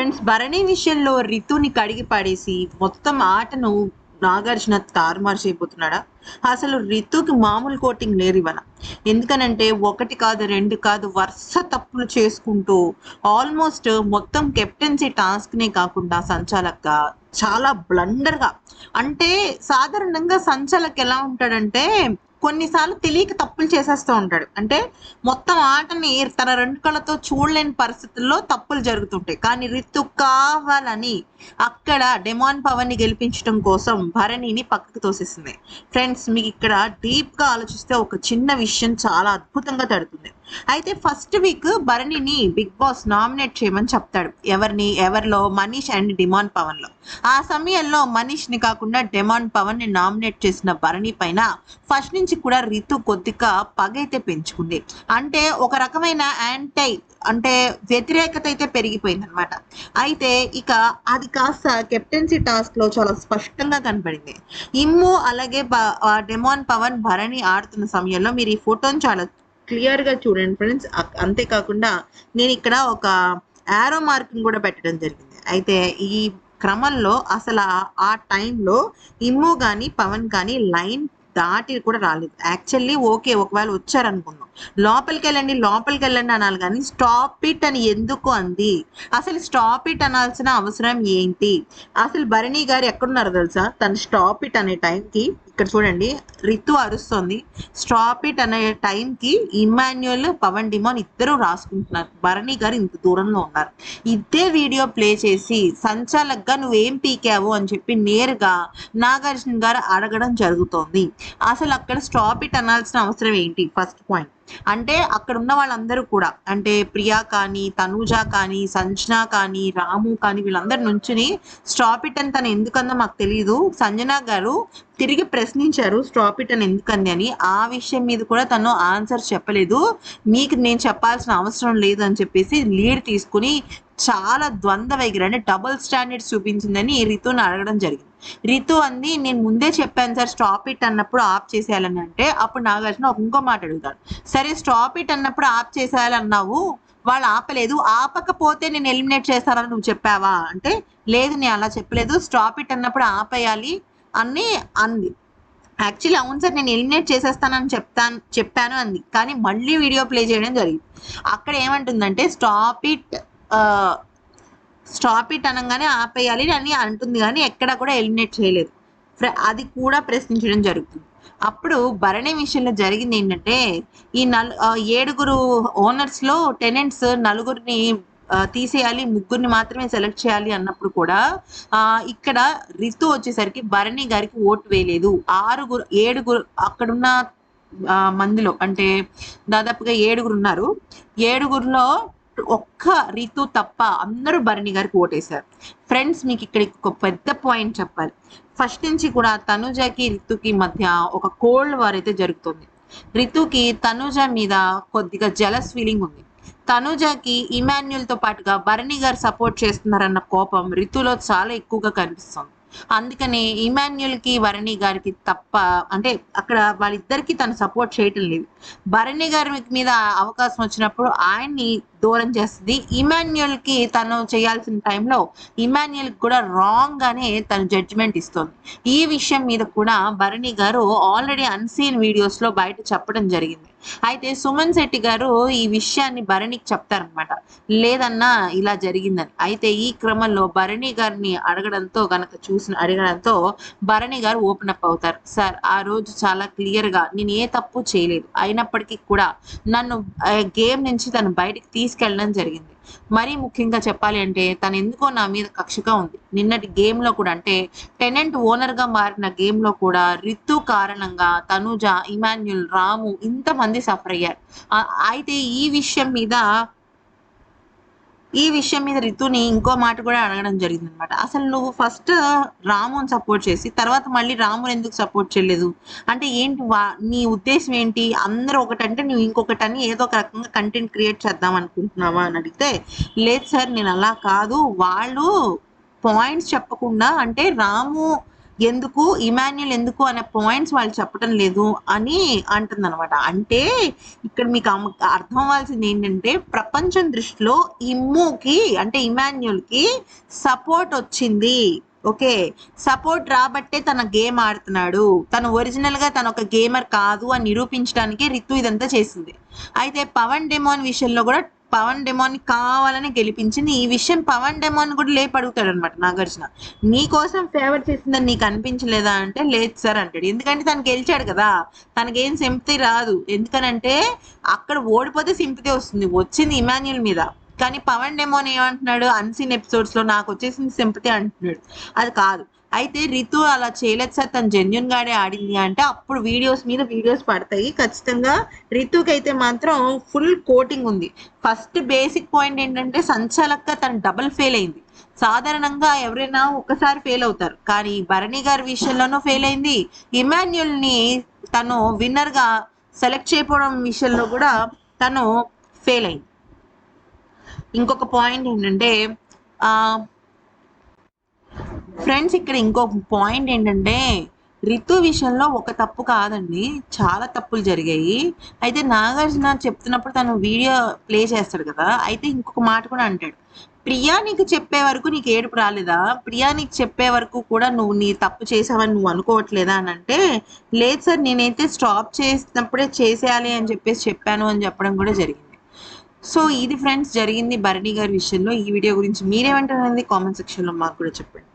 Friends Bharani విషయంలో రితుని కడిగి పడేసి మొత్తం ఆటను నాగార్జున తారుమారు చేయబోతున్నాడా? అసలు రితుకి మామూలు కోటింగ్ లేరు ఇవాళ. ఎందుకనంటే ఒకటి కాదు రెండు కాదు వరుస తప్పులు చేసుకుంటూ ఆల్మోస్ట్ మొత్తం కెప్టెన్సీ టాస్క్ నే కాకుండా సంచాలక్గా చాలా బ్లండర్గా అంటే సాధారణంగా సంచాలక్ ఎలా ఉంటాడంటే కొన్నిసార్లు తెలియక తప్పులు చేసేస్తూ ఉంటాడు. అంటే మొత్తం ఆటని తన రెండు కళ్ళతో చూడలేని పరిస్థితుల్లో తప్పులు జరుగుతుంటాయి. కానీ రితు కావాలని అక్కడ డెమాన్ పవన్ని గెలిపించడం కోసం భరణిని పక్కకు తోసేసింది. ఫ్రెండ్స్ మీకు ఇక్కడ డీప్గా ఆలోచిస్తే ఒక చిన్న విషయం చాలా అద్భుతంగా తడుతుంది అయితే ఫస్ట్ వీక్ భరణిని బిగ్ బాస్ నామినేట్ చేయమని చెప్తాడు. ఎవరిని ఎవరిలో? మనీష్ అండ్ డిమాన్ పవన్లో ఆ సమయంలో మనీష్ని కాకుండా డెమాన్ పవన్ని నామినేట్ చేసిన భరణి పైన ఫస్ట్ నుంచి కూడా రితు కొద్దిగా పగైతే పెంచుకుంది. అంటే ఒక రకమైన యాంటై అంటే వ్యతిరేకత అయితే పెరిగిపోయింది అనమాట అయితే ఇక అది కాస్త కెప్టెన్సీ టాస్క్లో చాలా స్పష్టంగా కనపడింది. ఇమ్ము అలాగే డెమాన్ పవన్ భరణి ఆడుతున్న సమయంలో మీరు ఈ ఫోటోని చాలా క్లియర్గా చూడండి ఫ్రెండ్స్. అంతేకాకుండా నేను ఇక్కడ ఒక యారో మార్కింగ్ కూడా పెట్టడం జరిగింది. అయితే ఈ క్రమంలో అసలు ఆ- టైంలో ఇమ్ము కానీ పవన్ కానీ లైన్ దాటి కూడా రాలేదు. యాక్చువల్లీ ఓకే ఒకవేళ వచ్చారనుకుందాం. లోపలికి వెళ్ళండి లోపలికి వెళ్ళండి అనాలి కానీ స్టాప్ ఇట్ అని ఎందుకు అంది? అసలు స్టాప్ ఇట్ అనాల్సిన అవసరం ఏంటి? అసలు భరణి గారు ఎక్కడున్నారు తెలుసా? తను స్టాప్ ఇట్ అనే టైంకి ఇక్కడ చూడండి రితు అరుస్తుంది. స్టాప్ ఇట్ అనే టైంకి ఇమాన్యుయల్ పవన్ డిమాన్ ఇద్దరు రాసుకుంటున్నారు. భరణి గారు ఇంత దూరంలో ఉన్నారు. ఇదే వీడియో ప్లే చేసి సంచాలక్గా నువ్వేం పీకావు అని చెప్పి నేరుగా నాగార్జున గారు అడగడం జరుగుతోంది. అసలు అక్కడ స్టాప్ ఇట్ అనాల్సిన అవసరం ఏంటి? First point. అంటే అక్కడ ఉన్న వాళ్ళందరూ కూడా అంటే ప్రియా కానీ తనూజ కానీ సంజన కానీ రాము కానీ వీళ్ళందరి నుంచుని స్టాప్ ఇట్ అని తను ఎందుకందో మాకు తెలియదు సంజన గారు తిరిగి ప్రశ్నించారు స్టాప్ ఇట్ అని ఎందుకంది అని. ఆ విషయం మీద కూడా తను ఆన్సర్ చెప్పలేదు. మీకు నేను చెప్పాల్సిన అవసరం లేదు అని చెప్పేసి లీడ్ తీసుకుని చాలా ద్వంద్వ వైఖరి అంటే డబుల్ స్టాండర్డ్స్ చూపించిందని రితుని అడగడం జరిగింది. రితు అంది నేను ముందే చెప్పాను సార్ స్టాప్ ఇట్ అన్నప్పుడు ఆఫ్ చేసేయాలని అంటే అప్పుడు నాగార్జున ఇంకో మాట అడుగుతాడు. సరే స్టాప్ ఇట్ అన్నప్పుడు ఆఫ్ చేసేయాలన్నావు వాళ్ళు ఆపలేదు. ఆపకపోతే నేను ఎలిమినేట్ చేస్తానని నువ్వు చెప్పావా? అంటే లేదు నేను అలా చెప్పలేదు. స్టాప్ ఇట్ అన్నప్పుడు ఆపేయాలి అని అంది. యాక్చువల్లీ అవును సార్ నేను ఎలిమినేట్ చేసేస్తానని చెప్తాను చెప్పాను అంది. కానీ మళ్ళీ వీడియో ప్లే చేయడం జరిగింది. అక్కడ ఏమంటుందంటే స్టాప్ ఇట్ స్టాప్ ఇట్ అనగానే ఆపేయాలి అని అంటుంది కానీ ఎక్కడా కూడా ఎలిమినేట్ చేయలేదు. అది కూడా ప్రశ్నించడం జరుగుతుంది. అప్పుడు భరణి విషయంలో జరిగింది ఏంటంటే ఈ నలు ఏడుగురు ఓనర్స్లో టెనెంట్స్ నలుగురిని తీసేయాలి ముగ్గురిని మాత్రమే సెలెక్ట్ చేయాలి అన్నప్పుడు కూడా ఇక్కడ రితు వచ్చేసరికి భరణి గారికి ఓటు వేయలేదు. ఆరుగురు ఏడుగురు అక్కడున్న మందిలో అంటే దాదాపుగా ఏడుగురు ఉన్నారు. ఏడుగురులో ఒక్క రితు తప్ప అందరూ భరణి గారికి ఓటేశారు. ఫ్రెండ్స్ మీకు ఇక్కడ ఒక పెద్ద పాయింట్ చెప్పాలి. ఫస్ట్ నుంచి కూడా తనుజకి రితుకి మధ్య ఒక కోల్డ్ వార్ అయితే జరుగుతుంది. రితుకి తనుజ మీద కొద్దిగా జలస్ ఫీలింగ్ ఉంది. తనుజకి ఇమాన్యుల్తో పాటుగా భరణి గారు సపోర్ట్ చేస్తున్నారన్న కోపం రితులో చాలా ఎక్కువగా కనిపిస్తుంది. అందుకని ఇమాన్యుల్కి భరణి గారికి తప్ప అంటే అక్కడ వాళ్ళిద్దరికి తను సపోర్ట్ చేయటం లేదు. భరణి గారి మీద అవకాశం వచ్చినప్పుడు ఆయన్ని దూరం చేస్తుంది. ఇమాన్యుల్కి తను చేయాల్సిన టైంలో ఇమాన్యుల్ కూడా రాంగ్ గానే తను జడ్జిమెంట్ ఇస్తుంది. ఈ విషయం మీద కూడా భరణి గారు ఆల్రెడీ అన్సీన్ వీడియోస్లో బయట చెప్పడం జరిగింది. అయితే సుమన్ శెట్టి గారు ఈ విషయాన్ని భరణికి చెప్తారనమాట లేదన్నా ఇలా జరిగిందని. అయితే ఈ క్రమంలో భరణి గారిని అడగడంతో గనక చూసిన అడగడంతో భరణి గారు ఓపెన్ అప్ అవుతారు. సార్ ఆ రోజు చాలా క్లియర్గా నేను ఏ తప్పు చేయలేదు. అయినప్పటికీ కూడా నన్ను గేమ్ నుంచి తను బయటికి తీసుకెళ్ళడం జరిగింది. మరీ ముఖ్యంగా చెప్పాలి అంటే తను ఎందుకో నా మీద కక్షగా ఉంది. నిన్నటి గేమ్లో కూడా అంటే టెనెంట్ ఓనర్గా మారిన గేమ్లో కూడా రిత్తు కారణంగా తనుజ ఇమాన్యుల్ రాము ఇంతమంది సఫర్ అయ్యారు. అయితే ఈ విషయం మీద ఈ విషయం మీద రితుని ఇంకో మాట కూడా అడగడం జరిగింది అనమాట అసలు నువ్వు ఫస్ట్ రాముని సపోర్ట్ చేసి తర్వాత మళ్ళీ రాముని ఎందుకు సపోర్ట్ చేయలేదు? అంటే ఏంటి వా- నీ ఉద్దేశం ఏంటి? అందరూ ఒకటంటే నువ్వు ఇంకొకటి అని ఏదో ఒక రకంగా కంటెంట్ క్రియేట్ చేద్దాం అనుకుంటున్నావా అని అడిగితే లేదు సార్ నేను అలా కాదు. వాళ్ళు పాయింట్స్ చెప్పకుండా అంటే రాము ఎందుకు ఇమాన్యుల్ ఎందుకు అనే పాయింట్స్ వాళ్ళు చెప్పడం లేదు అని అంటుందన్నమాట. అంటే ఇక్కడ మీకు అర్థం అవ్వాల్సింది ఏంటంటే ప్రపంచం దృష్టిలో ఇమ్ముకి అంటే ఇమాన్యుల్కి సపోర్ట్ వచ్చింది. ఓకే? సపోర్ట్ రాబట్టే తన గేమ్ ఆడుతున్నాడు. తను ఒరిజినల్గా తను ఒక గేమర్ కాదు అని నిరూపించడానికి రితు ఇదంతా చేసింది. అయితే పవన్ డెమోన్ విషయంలో కూడా పవన్ డెమోన్ కావాలని గెలిపించింది ఈ విషయం పవన్ డెమోన్ కూడా లేపు అడుగుతాడు అనమాట నాగార్జున. నీ కోసం ఫేవర్ చేసిందని నీకు అనిపించలేదా అంటే లేదు సార్ అంటాడు. ఎందుకంటే తను గెలిచాడు కదా. తనకేం సింపతి రాదు. ఎందుకనంటే అక్కడ ఓడిపోతే సింపతి వస్తుంది. వచ్చింది ఇమాన్యుల్ మీద. కానీ పవన్ డెమోన్ ఏమంటున్నాడు? అన్సీన్ ఎపిసోడ్స్లో నాకు వచ్చేసింది సింపతి అంటున్నాడు. అది కాదు. అయితే రితు అలా చేయలేదు సార్. తను జెన్యున్ గానే ఆడింది అంటే అప్పుడు వీడియోస్ మీద వీడియోస్ పడతాయి. ఖచ్చితంగా రితుకి అయితే మాత్రం ఫుల్ కోటింగ్ ఉంది. ఫస్ట్ బేసిక్ పాయింట్ ఏంటంటే సంచాలక్క తను డబుల్ ఫెయిల్ అయింది. సాధారణంగా ఎవరైనా ఒకసారి ఫెయిల్ అవుతారు. కానీ భరణి గారి విషయంలోనూ ఫెయిల్ అయింది. ఇమాన్యుల్ని తను విన్నర్గా సెలెక్ట్ చేయకపోవడం విషయంలో కూడా తను ఫెయిల్ అయింది. ఇంకొక పాయింట్ ఏంటంటే ఆ ఫ్రెండ్స్ ఇక్కడ ఇంకొక పాయింట్ ఏంటంటే రితు విషయంలో ఒక తప్పు కాదండి. చాలా తప్పులు జరిగాయి. అయితే నాగార్జున చెప్తున్నప్పుడు తను వీడియో ప్లే చేస్తాడు కదా. అయితే ఇంకొక మాట కూడా అంటాడు. ప్రియా నీకు చెప్పే వరకు నీకు ఏడుపు రాలేదా? ప్రియా నీకు చెప్పే వరకు కూడా నువ్వు నీ తప్పు చేసావని నువ్వు అనుకోవట్లేదా? అని అంటే లేదు సార్ నేనైతే స్టాప్ చేసినప్పుడే చేసేయాలి అని చెప్పేసి చెప్పాను అని చెప్పడం కూడా జరిగింది. సో ఇది ఫ్రెండ్స్ జరిగింది భరణి గారి విషయంలో. ఈ వీడియో గురించి మీరేమంటారనేది కామెంట్ సెక్షన్లో మాకు కూడా చెప్పండి.